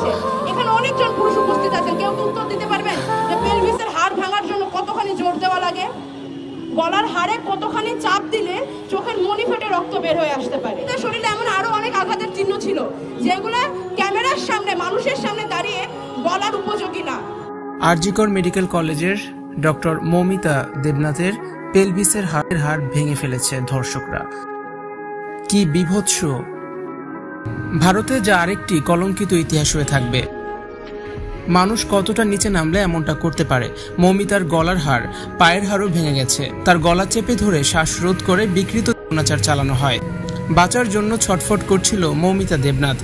হয়েছে। এখানে অনেকজন পুরুষ উপস্থিত আছেন। কেউ কি উত্তর দিতে পারবেন? যে পেলভিসের হাড় ভাঙার জন্য কতখানি জোর দেওয়া লাগে? গলার হাড়ে কতখানি চাপ দিলে চোখের মনি ফেটে, রক্ত বের হয়ে আসতে পারে? তার শরীরে এমন আরও অনেক আঘাতের চিহ্ন ছিল, যেগুলো ক্যামেরার সামনে, মানুষের সামনে দাঁড়িয়ে বলার উপযোগী না। আরজিকর মেডিকেল কলেজের ডক্টর মৌমিতা দেবনাথের পেলভিসের হাড়ের হাড় ভেঙে ফেলেছে ধর্ষকরা। কি বিভৎস ভারতে যা আরেকটি কলঙ্কিত ইতিহাস হয়ে থাকবে। মানুষ কতটা নিচে নামলে এমনটা করতে পারে? মৌমিতার গলার হার, পায়ের হাড়ও ভেঙে গেছে। তার গলা চেপে ধরে শ্বাসরোধ করে বিকৃত অত্যাচার চালানো হয়। বাঁচার জন্য ছটফট করছিল মৌমিতা দেবনাথ।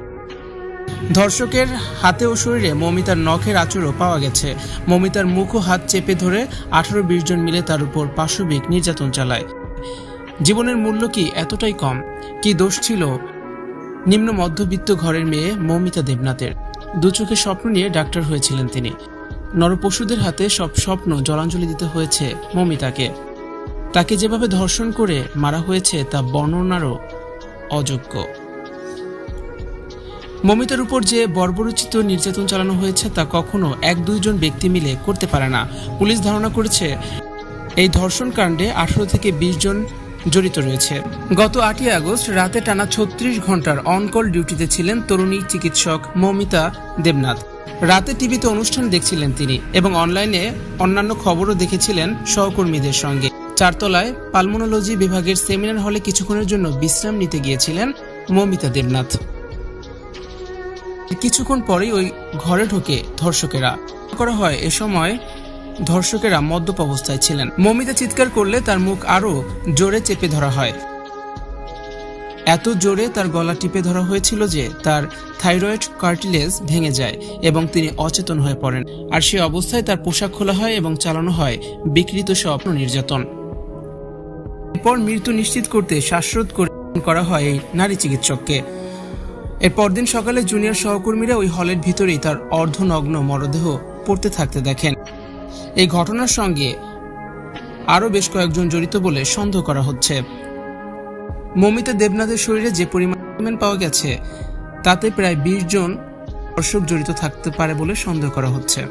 ধর্ষকের হাতে ও শরীরে মমিতার নখের আঁচড়ও পাওয়া গেছে। মমিতার মুখ ও হাত চেপে ধরে আঠারো বিশ জন মিলে তার উপর পাশবিক নির্যাতন চালায়। জীবনের মূল্য কি এতটাই কম? কি দোষ ছিল নিম্ন মধ্যবিত্ত ঘরের মেয়ে মৌমিতা দেবনাথের। দু চোখে স্বপ্ন নিয়ে ডাক্তার হয়েছিলেন তিনি। নরপশুদের হাতে সব স্বপ্ন জলাঞ্জলি দিতে হয়েছে মৌমিতাকে। তাকে যেভাবে ধর্ষণ করে মারা হয়েছে তা বর্ণনারও অযোগ্য। মমিতার উপর যে বর্বরচিত নির্যাতন চালানো হয়েছে তা কখনো এক দুইজন ব্যক্তি মিলে করতে পারে না। পুলিশ ধারণা করেছে, এই ধর্ষণ কাণ্ডে আঠারো থেকে বিশ জন জড়িত রয়েছে। গত আটই আগস্ট রাতে টানা ছত্রিশ ঘণ্টার অনকল ডিউটিতে ছিলেন তরুণী চিকিৎসক মৌমিতা দেবনাথ। রাতে টিভিতে অনুষ্ঠান দেখছিলেন তিনি এবং অনলাইনে অন্যান্য খবরও দেখেছিলেন সহকর্মীদের সঙ্গে। চারতলায় পালমোনোলজি বিভাগের সেমিনার হলে কিছুক্ষণের জন্য বিশ্রাম নিতে গিয়েছিলেন মৌমিতা দেবনাথ। কিছুক্ষণ পরেই ওই ঘরে ঢোকে ধর্ষকেরা। করা হয় এ সময় ধর্ষকেরা মদ্যপ অবস্থায় ছিলেন। মমিতা চিৎকার করলে তার মুখ আরও জোরে চেপে ধরা হয়। এত জোরে তার গলা টিপে ধরা হয়েছিল যে তার থাইরয়েড কার্টিলেজ ভেঙে যায় এবং তিনি অচেতন হয়ে পড়েন। আর সে অবস্থায় তার পোশাক খোলা হয় এবং চালানো হয় বিকৃত স্বপ্ন নির্যাতন। এরপর মৃত্যু নিশ্চিত করতে শ্বাসরোধ করে হয় এই নারী চিকিৎসককে। এর পরদিন সকালে জুনিয়র সহকর্মীরা ওই হলের ভিতরেই তার অর্ধনগ্ন মরদেহ পড়তে থাকতে দেখেন। এই ঘটনার সঙ্গে আরও বেশ কয়েকজন জড়িত বলে সন্দেহ করা হচ্ছে। মমিতা দেবনাথের শরীরে যে পরিমাণ পাওয়া গেছে, তাতে প্রায় বিশ জন দর্শক জড়িত থাকতে পারে বলে সন্দেহ করা হচ্ছে।